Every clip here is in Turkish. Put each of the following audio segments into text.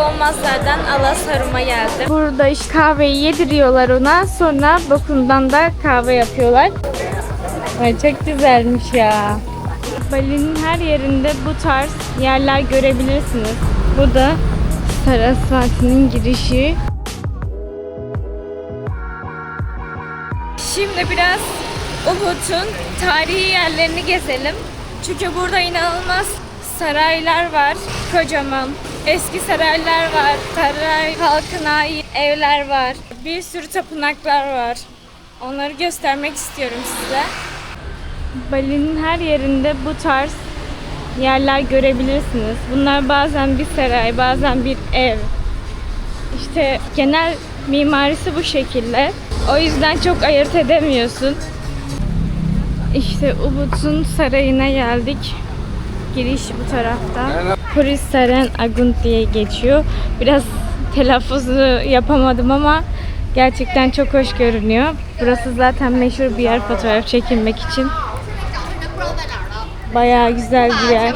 olmazsa olmazlardan Alasarum'a geldim. Burada işte kahveyi yediriyorlar ona. Sonra bokundan da kahve yapıyorlar. Ay çok güzelmiş ya. Bali'nin her yerinde bu tarz yerler görebilirsiniz. Bu da Sarasvati'nin girişi. Şimdi biraz Ubud'un tarihi yerlerini gezelim. Çünkü burada inanılmaz saraylar var. Kocaman. Eski saraylar var. Saray halkına evler var. Bir sürü tapınaklar var. Onları göstermek istiyorum size. Bali'nin her yerinde bu tarz yerler görebilirsiniz. Bunlar bazen bir saray, bazen bir ev. İşte genel mimarisi bu şekilde. O yüzden çok ayırt edemiyorsun. İşte Ubud'un sarayına geldik. Giriş bu tarafta. Puris Saren Agun diye geçiyor. Biraz telaffuzu yapamadım ama gerçekten çok hoş görünüyor. Burası zaten meşhur bir yer fotoğraf çekilmek için. Bayağı güzel bir yer.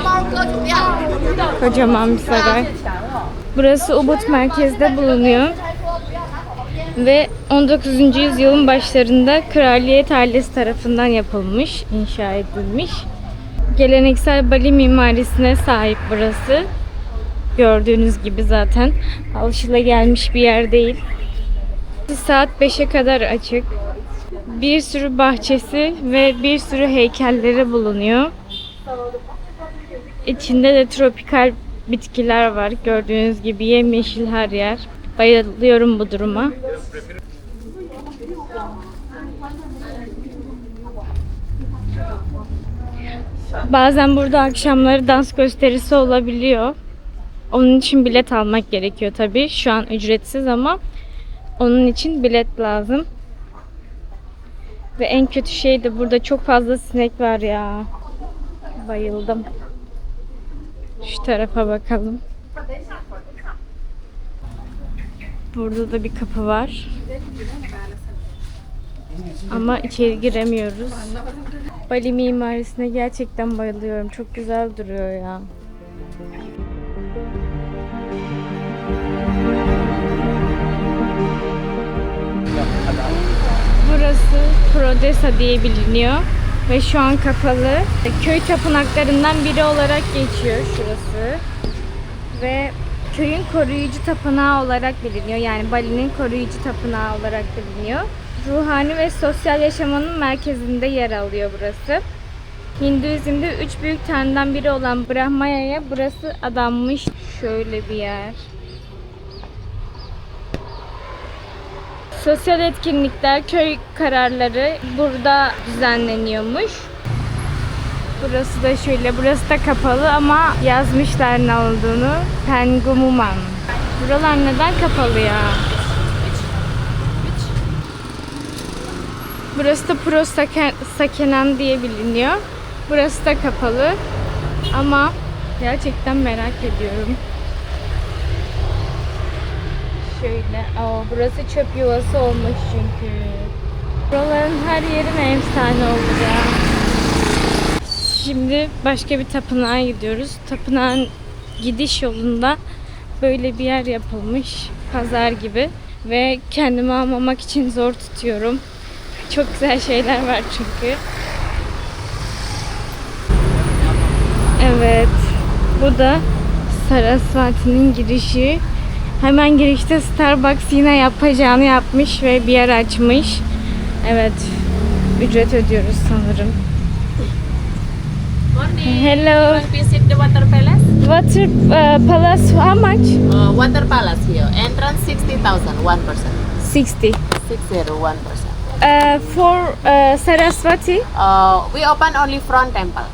Kocaman bir saray. Burası Ubud merkezde bulunuyor. Ve 19. yüzyılın başlarında kraliyet ailesi tarafından yapılmış, inşa edilmiş. Geleneksel Bali mimarisine sahip burası. Gördüğünüz gibi zaten alışılagelmiş bir yer değil. Saat 5'e kadar açık. Bir sürü bahçesi ve bir sürü heykelleri bulunuyor. İçinde de tropikal bitkiler var. Gördüğünüz gibi yemyeşil her yer. Bayılıyorum bu duruma. Bazen burada akşamları dans gösterisi olabiliyor. Onun için bilet almak gerekiyor tabii. Şu an ücretsiz ama onun için bilet lazım. Ve en kötü şey de burada çok fazla sinek var ya. Bayıldım. Şu tarafa bakalım. Burada da bir kapı var. Ama içeri giremiyoruz. Bali mimarisine gerçekten bayılıyorum. Çok güzel duruyor ya. Burası Prodesa diye biliniyor ve şu an kapalı. Köy tapınaklarından biri olarak geçiyor şurası. Ve köyün koruyucu tapınağı olarak biliniyor. Yani Bali'nin koruyucu tapınağı olarak biliniyor. Ruhani ve sosyal yaşamanın merkezinde yer alıyor burası. Hinduizm'de üç büyük tanrıdan biri olan Brahmaya'ya burası adanmış. Şöyle bir yer. Sosyal etkinlikler, köy kararları burada düzenleniyormuş. Burası da şöyle, burası da kapalı ama yazmışlar ne olduğunu. Pengumuman. Buralar neden kapalı ya? Burası da Pro Saken- Sakenan diye biliniyor. Burası da kapalı. Ama gerçekten merak ediyorum. Şöyle, aa, burası çöp yuvası olmuş çünkü. Buraların her yeri efsane ya. Şimdi başka bir tapınağa gidiyoruz. Tapınağın gidiş yolunda böyle bir yer yapılmış. Pazar gibi. Ve kendimi almamak için zor tutuyorum. Çok güzel şeyler var çünkü. Evet. Bu da Sarasvati'nin girişi. Hemen girişte Starbucks yine yapacağını yapmış ve bir yer açmış. Evet. Ücret ödüyoruz sanırım. Hello. Visit the water palace? Water uh, Palace how much? Uh, water palace here. Entrance 60,000, one person. 60. 60, one person. Uh, for uh, Saraswati? Uh, we open only front temple.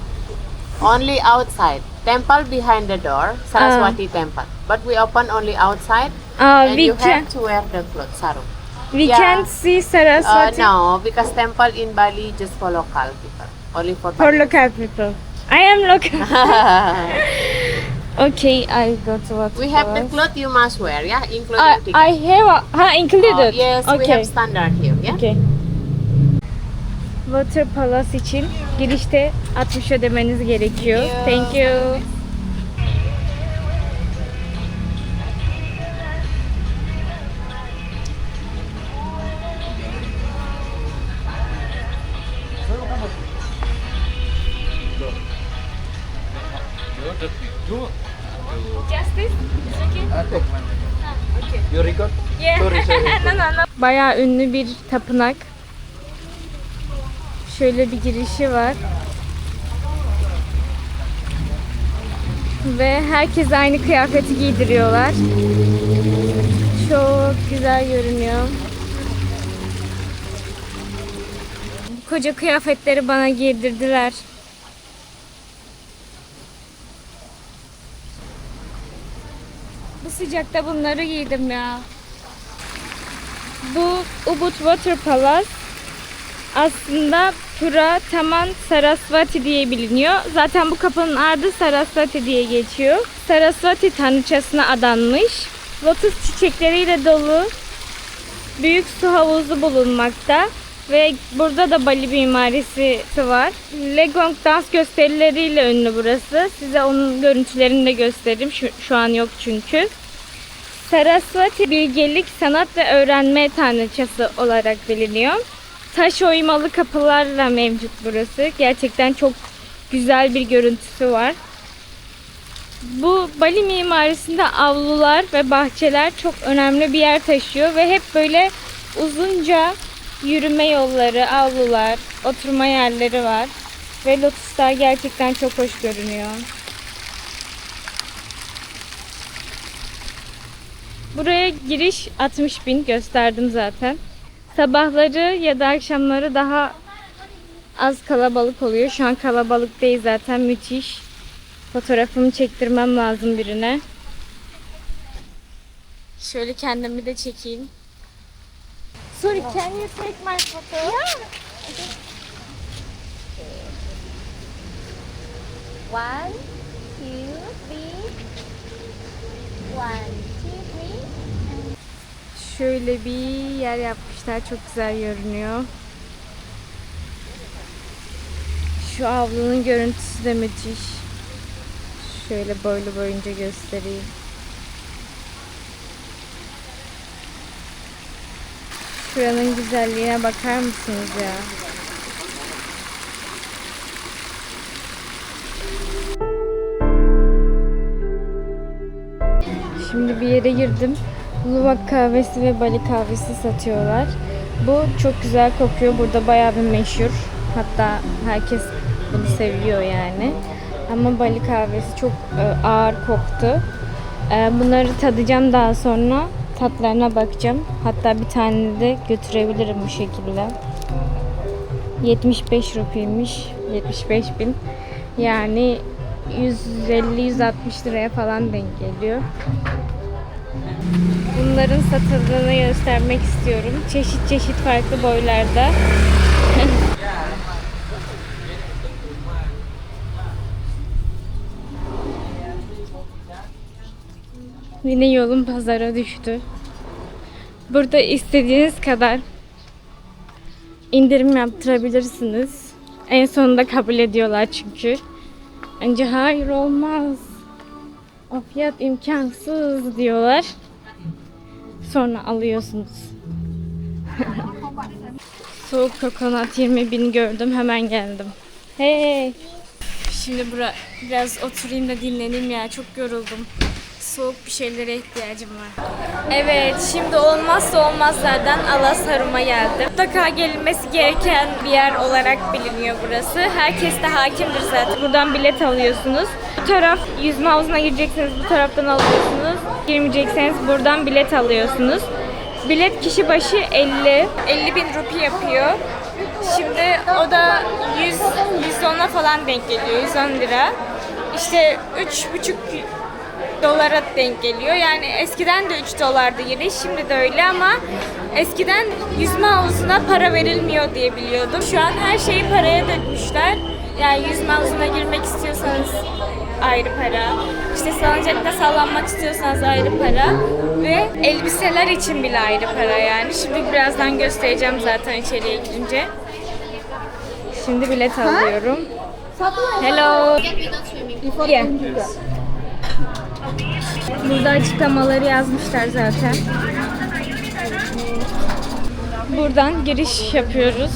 Only outside. Temple behind the door, Saraswati temple. But we open only outside. Uh, and we you can have to wear the clothes, sarung. we yeah. can see Uh, Saraswati no, because temple in Bali just for local people. Only for for Bali. local people. I am local. okay, I go to what we have the cloth you must wear, yeah, including I, ticket. I have a, ha, included. Uh, yes, we okay. have standard here, yeah. Okay. Water Palace için girişte 60 ödemeniz gerekiyor. Thank Thank you. Bayağı ünlü bir tapınak. Şöyle bir girişi var. Ve herkes aynı kıyafeti giydiriyorlar. Çok güzel görünüyor. Koca kıyafetleri bana giydirdiler. Bu sıcakta bunları giydim ya. Bu Ubud Water Palace aslında Pura Taman Sarasvati diye biliniyor. Zaten bu kapının adı Sarasvati diye geçiyor. Sarasvati tanrıçasına adanmış. Lotus çiçekleriyle dolu büyük su havuzu bulunmakta ve burada da Bali mimarisi var. Legong dans gösterileriyle ünlü burası. Size onun görüntülerini de göstereyim. Şu, şu an yok çünkü. Sarasvati bilgelik, sanat ve öğrenme tanrıçası olarak biliniyor. Taş oymalı kapılarla mevcut burası. Gerçekten çok güzel bir görüntüsü var. Bu Bali mimarisinde avlular ve bahçeler çok önemli bir yer taşıyor ve hep böyle uzunca yürüme yolları, avlular, oturma yerleri var. Ve lotuslar gerçekten çok hoş görünüyor. Buraya giriş 60 bin gösterdim zaten. Sabahları ya da akşamları daha az kalabalık oluyor. Şu an kalabalık değil zaten müthiş. Fotoğrafımı çektirmem lazım birine. Şöyle kendimi de çekeyim. Sorry, can you take my photo? Yeah. One, two, three. One. Şöyle bir yer yapmışlar. Çok güzel görünüyor. Şu avlunun görüntüsü de müthiş. Şöyle boylu boyunca göstereyim. Şuranın güzelliğine bakar mısınız ya? Şimdi bir yere girdim. Luwak kahvesi ve Bali kahvesi satıyorlar. Bu çok güzel kokuyor. Burada bayağı bir meşhur. Hatta herkes bunu seviyor yani. Ama Bali kahvesi çok e, ağır koktu. E, bunları tadacağım daha sonra. Tatlarına bakacağım. Hatta bir tane de götürebilirim bu şekilde. 75 rupiymiş. 75 bin. Yani 150-160 liraya falan denk geliyor. Bunların satıldığını göstermek istiyorum. Çeşit çeşit farklı boylarda. Yine yolun pazara düştü. Burada istediğiniz kadar indirim yaptırabilirsiniz. En sonunda kabul ediyorlar çünkü. Önce hayır olmaz. O fiyat imkansız diyorlar. Sonra alıyorsunuz. Soğuk kokonat 20 bin gördüm hemen geldim. Hey. Şimdi bura biraz oturayım da dinleneyim ya çok yoruldum. Soğuk bir şeylere ihtiyacım var. Evet şimdi olmazsa olmazlardan Alasarum'a geldim. Mutlaka gelinmesi gereken bir yer olarak biliniyor burası. Herkes de hakimdir zaten. Buradan bilet alıyorsunuz. Bu taraf yüzme havuzuna girecekseniz bu taraftan alıyorsunuz. Girmeyecekseniz buradan bilet alıyorsunuz. Bilet kişi başı 50. 50 bin rupi yapıyor. Şimdi o da 100, 110'a falan denk geliyor. 110 lira. İşte 3,5 dolara denk geliyor. Yani eskiden de 3 dolardı giriş, şimdi de öyle ama eskiden yüzme havuzuna para verilmiyor diye biliyordum. Şu an her şeyi paraya dökmüşler. Yani yüzme havuzuna girmek istiyorsanız ayrı para. İşte salıncakta sallanmak istiyorsanız ayrı para. Ve elbiseler için bile ayrı para yani. Şimdi birazdan göstereceğim zaten içeriye girince. Şimdi bilet alıyorum. Hello. Yeah. Burada açıklamaları yazmışlar zaten. Buradan giriş yapıyoruz.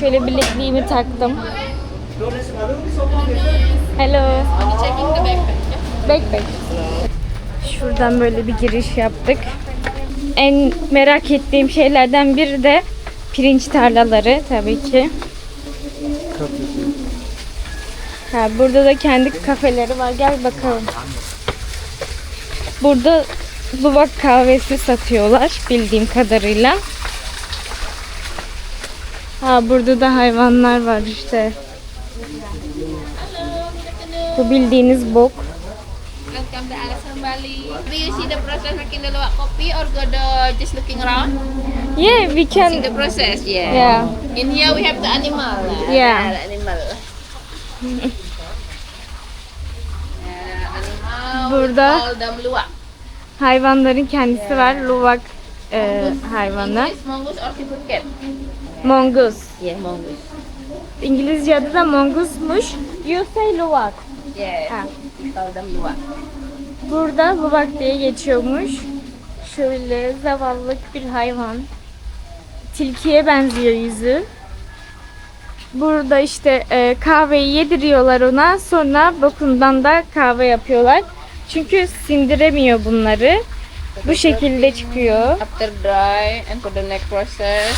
Şöyle bilekliğimi taktım. Hello. Backpack. Şu Şuradan böyle bir giriş yaptık. En merak ettiğim şeylerden biri de pirinç tarlaları tabii ki. Ha, burada da kendi kafeleri var. Gel bakalım. Burada Luvak kahvesi satıyorlar bildiğim kadarıyla. Ha burada da hayvanlar var işte. Bu bildiğiniz bok. Welcome to Alasan Bali. Do you see the process making the luwak kopi or go the just looking around? Yeah, we See can. the process, yeah. Yeah. In here we have the animal. Yeah. The animal. Yeah, animal. Burada- luwak. Hayvanların kendisi var. Luvak e, hayvanı. English mongoose or cat? Mongoose. Yeah, mongoose. İngilizce adı da mongusmuş. You say Luvak. Yeah. Ha. We call them luwak. Burada Luvak diye geçiyormuş. Şöyle zavallık bir hayvan. Tilkiye benziyor yüzü. Burada işte e, kahveyi yediriyorlar ona. Sonra bokundan da kahve yapıyorlar. Çünkü sindiremiyor bunları. Bu şekilde çıkıyor. After dry and for the next process,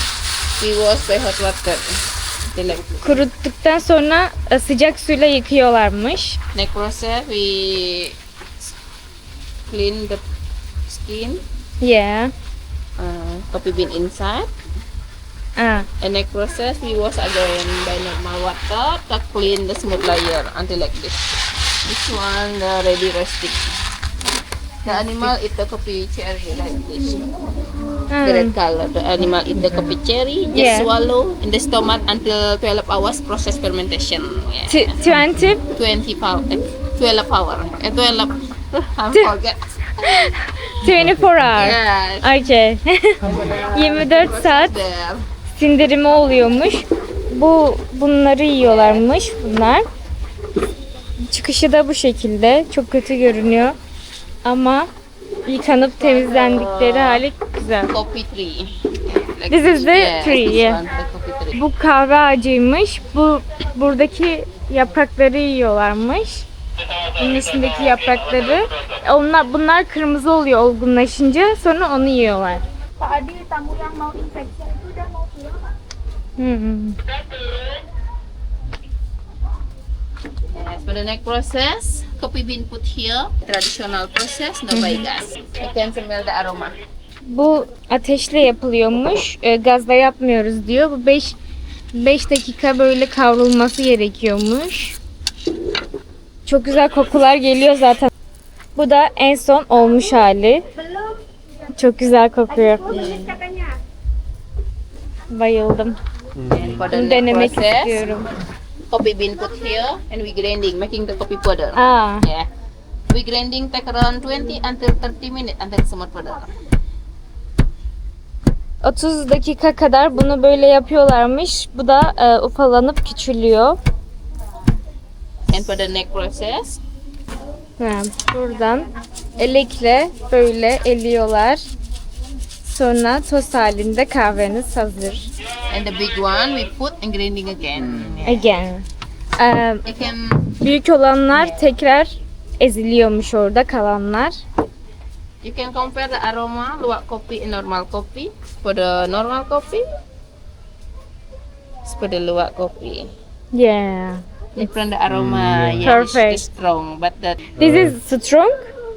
we wash by hot water. Next, Kuruttuktan sonra e, sıcak suyla yıkıyorlarmış. next process, we clean the skin Yeah. uh, coffee bean inside. Ah. And next process, we wash again by normal water to clean the smooth layer until like this. This one the ready resting. The animal eat the coffee cherry like this. The red color. The animal eat the coffee cherry, just Yeah. swallow in the stomach until 12 hours process fermentation. Yeah. T- 20 20 hour, eh, 12 hour, eh, 12. I T- forget. 24 hour. Yeah. Okay. 24 saat sindirimi oluyormuş. Bu bunları yiyorlarmış bunlar. Çıkışı da bu şekilde. Çok kötü görünüyor. Ama yıkanıp temizlendikleri hali güzel. Coffee tree. Like This is the yeah, tree, yeah. the tree. Bu kahve ağacıymış. Bu buradaki yaprakları yiyorlarmış. Bunun üstündeki yaprakları. Onlar bunlar kırmızı oluyor olgunlaşınca sonra onu yiyorlar. Hmm. Yes, for the next process, coffee bean put here. Traditional process, no by gas. You can smell the aroma. Bu ateşle yapılıyormuş. E, gazla yapmıyoruz diyor. Bu 5 5 dakika böyle kavrulması gerekiyormuş. Çok güzel kokular geliyor zaten. Bu da en son olmuş hali. Çok güzel kokuyor. Bayıldım. Bunu denemek istiyorum. Coffee bean put here and we grinding, making the coffee powder. Aa, Yeah. We grinding take around 20 until 30 minutes until smooth powder. 30 dakika kadar bunu böyle yapıyorlarmış. Bu da e, ufalanıp küçülüyor. And for the next process, Ha, buradan elekle böyle eliyorlar. Sonra toz halinde kahveniz hazır. and the big one we put and grinding again. Again. Ee, You can büyük olanlar tekrar eziliyormuş orada kalanlar. you can compare the aroma luwak kopi and normal coffee. For the normal coffee, it's for the luwak coffee. Yeah. Different the aroma, yeah, Perfect. It's, it's strong, but the This is strong.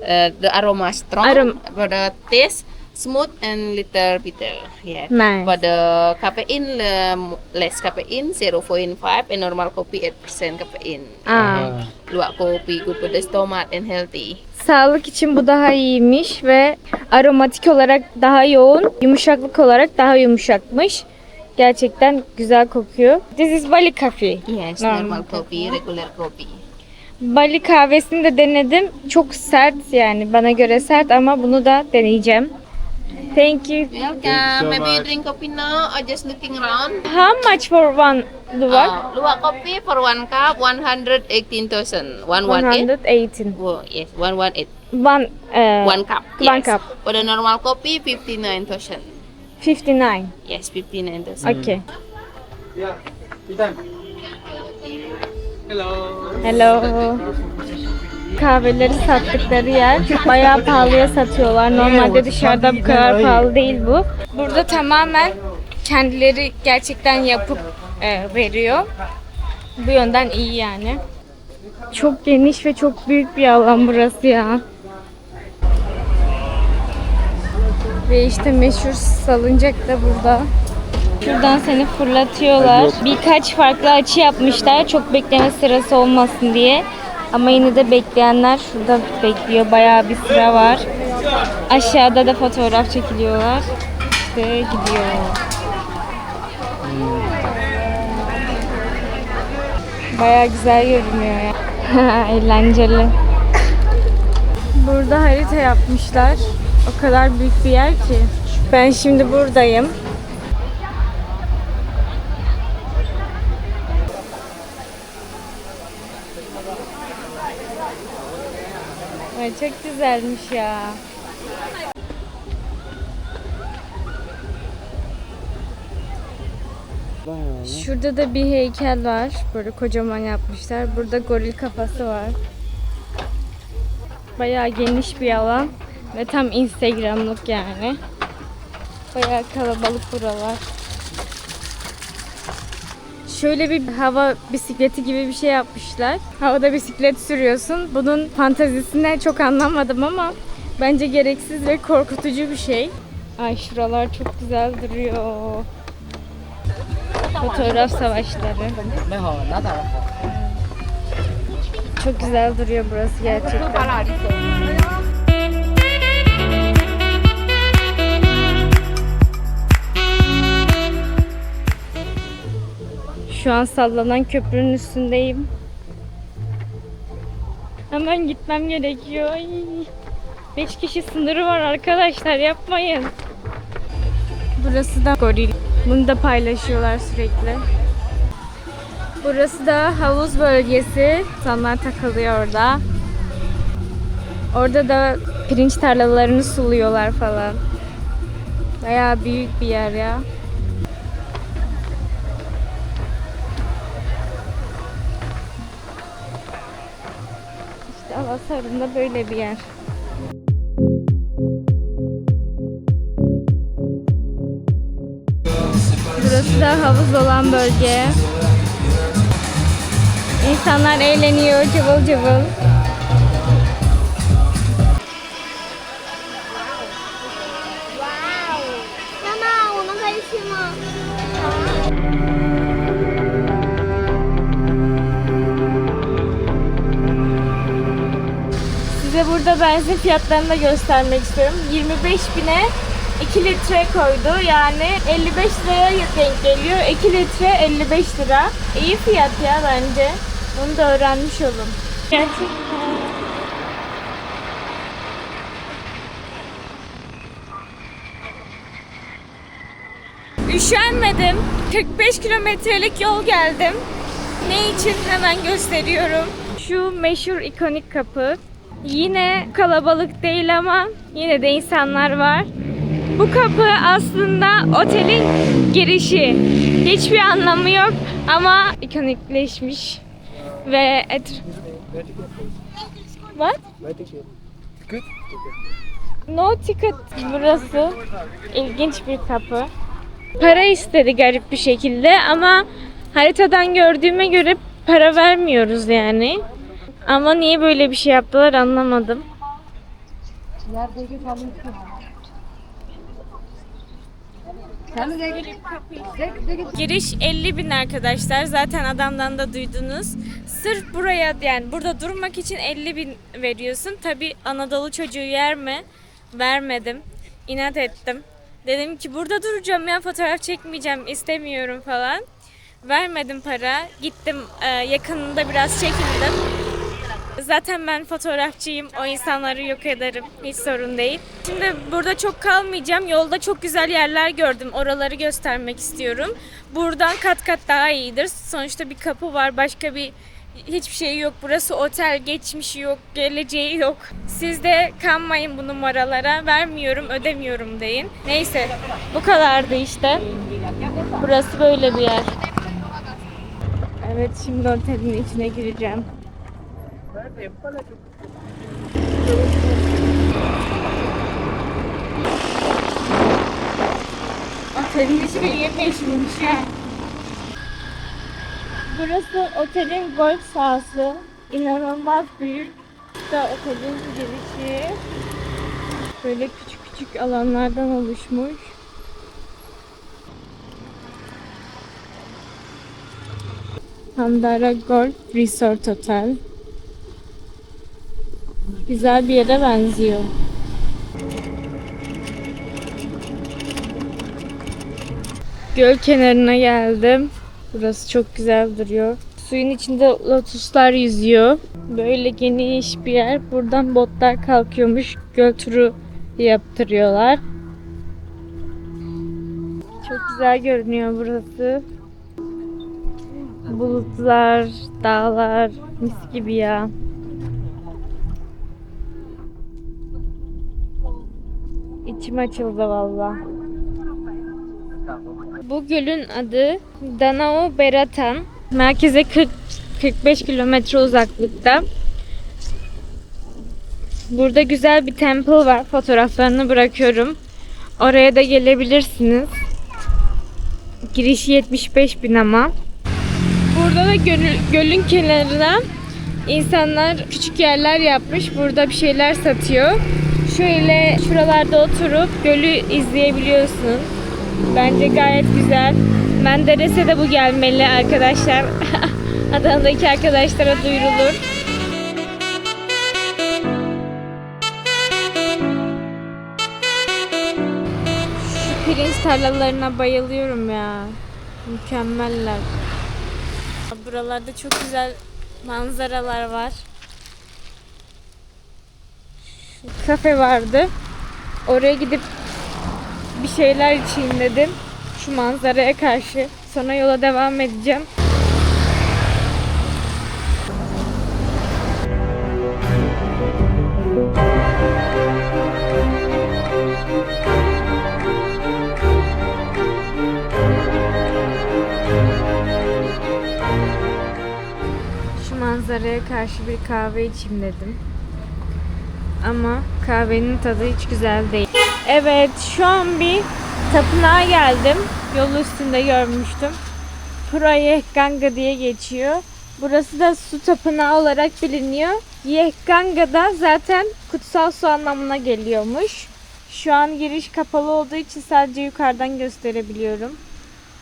uh, the aroma strong. Arom- for the taste smooth and little bitter. Yeah. Nice. For the caffeine, um, less caffeine, 0.5, and normal coffee 8% caffeine. Aa, Luwak kopi good for the stomach and healthy. sağlık için bu daha iyiymiş ve aromatik olarak daha yoğun, yumuşaklık olarak daha yumuşakmış. Gerçekten güzel kokuyor. This is Bali coffee. Yes, Normal normal coffee, regular coffee. Bali kahvesini de denedim. Çok sert yani bana göre sert ama bunu da deneyeceğim. Thank you. Welcome. so Maybe you much. drink coffee now or just looking around. How much for one luwak? Uh, luwak coffee for one cup, 118,000. 118. 118. Oh, yes, 118. One, uh, One cup. One yes. cup. For the normal coffee, 59,000. 59. Yes, 59,000. Okay. Yeah. Ethan. Hello. Hello. Kahveleri sattıkları yer. Bayağı pahalıya satıyorlar. Normalde dışarıda bu kadar pahalı değil bu. Burada tamamen kendileri gerçekten yapıp e, veriyor. Bu yönden iyi yani. Çok geniş ve çok büyük bir alan burası ya. Ve işte meşhur salıncak da burada. Şuradan seni fırlatıyorlar. Birkaç farklı açı yapmışlar. Çok bekleme sırası olmasın diye. Ama yine de bekleyenler şurada bekliyor. Bayağı bir sıra var. Aşağıda da fotoğraf çekiliyorlar. İşte gidiyor. Bayağı güzel görünüyor ya. Eğlenceli. Burada harita yapmışlar. O kadar büyük bir yer ki. Ben şimdi buradayım. Ay çok güzelmiş ya. Şurada da bir heykel var. Böyle kocaman yapmışlar. Burada goril kafası var. Bayağı geniş bir alan ve tam Instagram'lık yani. Bayağı kalabalık buralar. Şöyle bir hava bisikleti gibi bir şey yapmışlar. Havada bisiklet sürüyorsun. Bunun fantazisine çok anlamadım ama bence gereksiz ve korkutucu bir şey. Ay şuralar çok güzel duruyor. Fotoğraf savaşları. Çok güzel duruyor burası gerçekten. Şu an sallanan köprünün üstündeyim. Hemen gitmem gerekiyor. Ay. Beş kişi sınırı var arkadaşlar yapmayın. Burası da goril. Bunu da paylaşıyorlar sürekli. Burası da havuz bölgesi. İnsanlar takılıyor orada. Orada da pirinç tarlalarını suluyorlar falan. Bayağı büyük bir yer ya. Alasar'ın böyle bir yer. Burası da havuz olan bölge. İnsanlar eğleniyor cıvıl cıvıl. Burada benzin fiyatlarını da göstermek istiyorum. 25 bine 2 litre koydu. Yani 55 liraya denk geliyor. 2 litre 55 lira. İyi fiyat ya bence. Bunu da öğrenmiş olun. Gerçekten. Üşenmedim. 45 kilometrelik yol geldim. Ne için hemen gösteriyorum. Şu meşhur ikonik kapı. Yine kalabalık değil ama yine de insanlar var. Bu kapı aslında otelin girişi. Hiçbir anlamı yok ama ikonikleşmiş ve et... What? No ticket burası. İlginç bir kapı. Para istedi garip bir şekilde ama haritadan gördüğüme göre para vermiyoruz yani. Ama niye böyle bir şey yaptılar anlamadım. Giriş 50 bin arkadaşlar. Zaten adamdan da duydunuz. Sırf buraya yani burada durmak için 50 bin veriyorsun. Tabi Anadolu çocuğu yer mi? Vermedim. İnat ettim. Dedim ki burada duracağım ya fotoğraf çekmeyeceğim istemiyorum falan. Vermedim para. Gittim e, yakınında biraz çekildim. Zaten ben fotoğrafçıyım. O insanları yok ederim. Hiç sorun değil. Şimdi burada çok kalmayacağım. Yolda çok güzel yerler gördüm. Oraları göstermek istiyorum. Buradan kat kat daha iyidir. Sonuçta bir kapı var. Başka bir hiçbir şey yok. Burası otel. Geçmişi yok. Geleceği yok. Siz de kanmayın bu numaralara. Vermiyorum, ödemiyorum deyin. Neyse. Bu kadardı işte. Burası böyle bir yer. Evet şimdi otelin içine gireceğim. Otelin ismi yemyeşilmiş ya. Burası otelin golf sahası. İnanılmaz büyük. İşte otelin girişi. Böyle küçük küçük alanlardan oluşmuş. Pandara Golf Resort Hotel. Güzel bir yere benziyor. Göl kenarına geldim. Burası çok güzel duruyor. Suyun içinde lotuslar yüzüyor. Böyle geniş bir yer. Buradan botlar kalkıyormuş. Göl turu yaptırıyorlar. Çok güzel görünüyor burası. Bulutlar, dağlar, mis gibi ya. İçim açıldı valla. Bu gölün adı Danao Beratan. Merkeze 40 45 kilometre uzaklıkta. Burada güzel bir temple var. Fotoğraflarını bırakıyorum. Oraya da gelebilirsiniz. Girişi 75 bin ama. Burada da gölü- gölün kenarına insanlar küçük yerler yapmış. Burada bir şeyler satıyor. Şöyle şuralarda oturup gölü izleyebiliyorsun. Bence gayet güzel. Menderes'e de bu gelmeli arkadaşlar. Adana'daki arkadaşlara duyurulur. Şu pirinç tarlalarına bayılıyorum ya. Mükemmeller. Buralarda çok güzel manzaralar var. Kafe vardı. Oraya gidip bir şeyler içeyim dedim. Şu manzaraya karşı. Sonra yola devam edeceğim. Manzaraya karşı bir kahve içeyim dedim. Ama kahvenin tadı hiç güzel değil. Evet şu an bir tapınağa geldim. Yol üstünde görmüştüm. Pura Yehganga diye geçiyor. Burası da su tapınağı olarak biliniyor. Yehganga da zaten kutsal su anlamına geliyormuş. Şu an giriş kapalı olduğu için sadece yukarıdan gösterebiliyorum.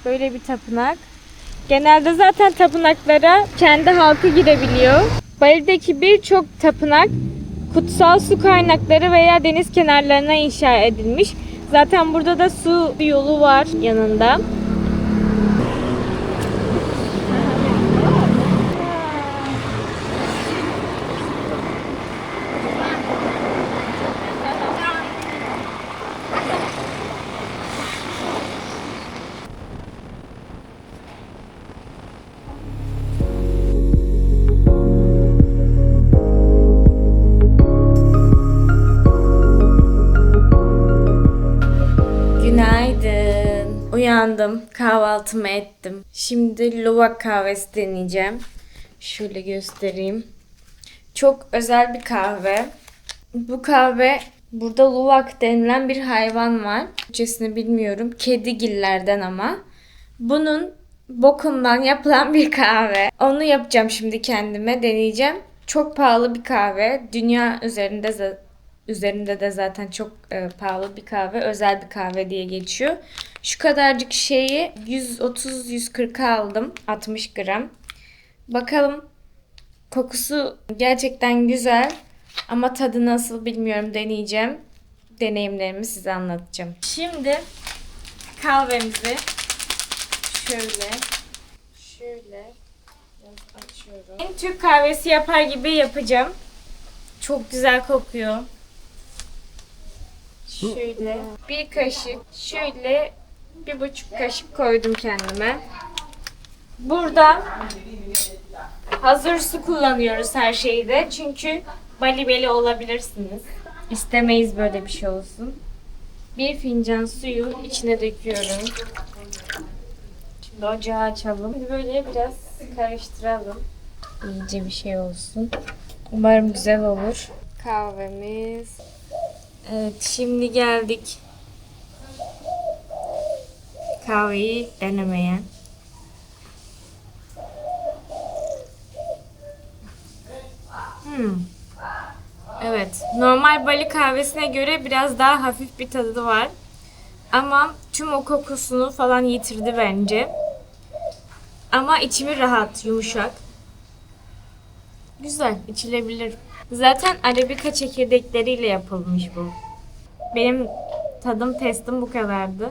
Böyle bir tapınak. Genelde zaten tapınaklara kendi halkı girebiliyor. Bali'deki birçok tapınak kutsal su kaynakları veya deniz kenarlarına inşa edilmiş. Zaten burada da su yolu var yanında. Uyandım. Kahvaltımı ettim. Şimdi luwak kahvesi deneyeceğim. Şöyle göstereyim. Çok özel bir kahve. Bu kahve burada luwak denilen bir hayvan var. Türkçesini bilmiyorum. Kedigillerden ama. Bunun bokundan yapılan bir kahve. Onu yapacağım şimdi kendime deneyeceğim. Çok pahalı bir kahve. Dünya üzerinde üzerinde de zaten çok e, pahalı bir kahve. Özel bir kahve diye geçiyor. Şu kadarcık şeyi 130-140 aldım. 60 gram. Bakalım kokusu gerçekten güzel. Ama tadı nasıl bilmiyorum deneyeceğim. Deneyimlerimi size anlatacağım. Şimdi kahvemizi şöyle şöyle açıyorum. Türk kahvesi yapar gibi yapacağım. Çok güzel kokuyor. Şöyle bir kaşık, şöyle bir buçuk kaşık koydum kendime. Burada hazır su kullanıyoruz her şeyde. Çünkü bali beli olabilirsiniz. İstemeyiz böyle bir şey olsun. Bir fincan suyu içine döküyorum. Şimdi ocağı açalım. Şimdi böyle biraz karıştıralım. İyice bir şey olsun. Umarım güzel olur. kahvemiz. Evet şimdi geldik kahveyi denemeye. Hmm. Evet. Normal Bali kahvesine göre biraz daha hafif bir tadı var. Ama tüm o kokusunu falan yitirdi bence. Ama içimi rahat, yumuşak. Güzel, içilebilir. Zaten Arabika çekirdekleriyle yapılmış bu. Benim tadım testim bu kadardı.